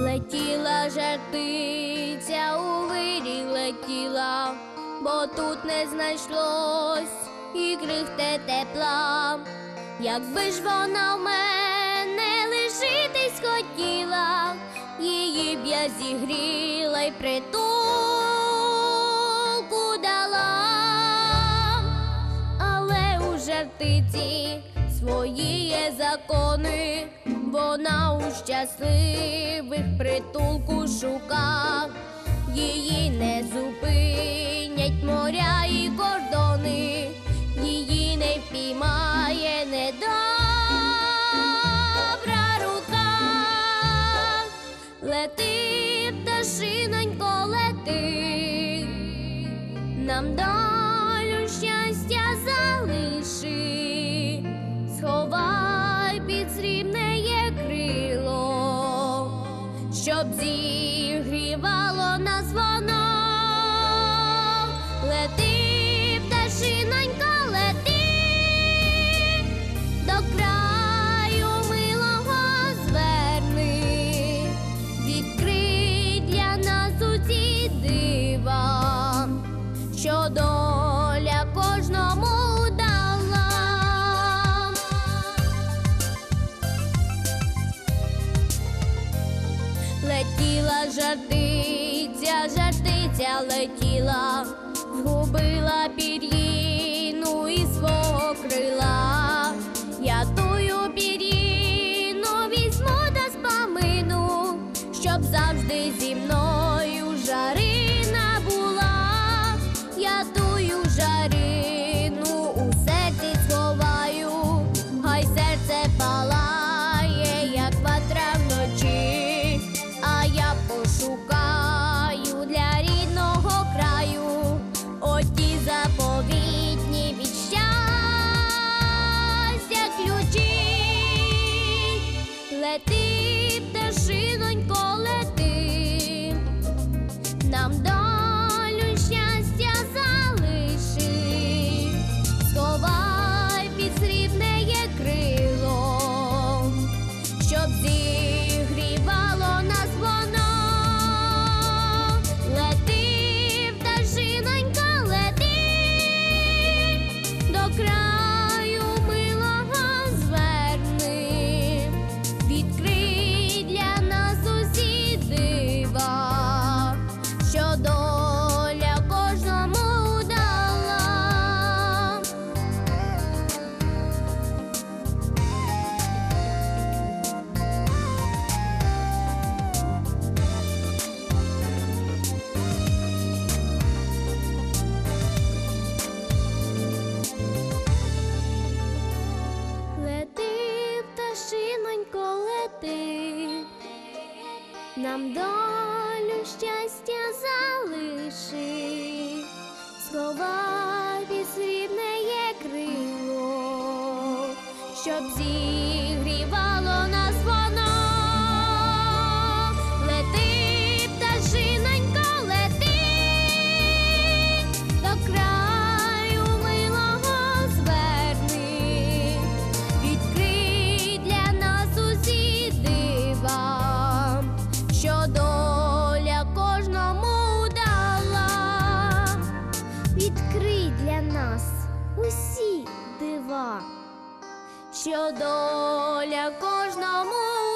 Летіла жартиця, у вирі летіла, бо тут не знайшлось і крихте тепла. Якби ж вона в мене лишитись хотіла, її б я зігріла й притулку дала, але у жартиці свої є закони, вона у щасливих притулку шука, її не зупинять моря і кордони, її не впіймає недобра рука. Лети, пташинонько, лети, нам долю щоб зігрівало нас воно. Лети, пташинонько, лети, до краю милого зверни, відкрий для нас усі дива, що жартиця, жартиця летіла, згубила пір'їну Лети, лети, нам долю щастя залиши, сховай під є крило, щоб зігрівало дива, що доля кожному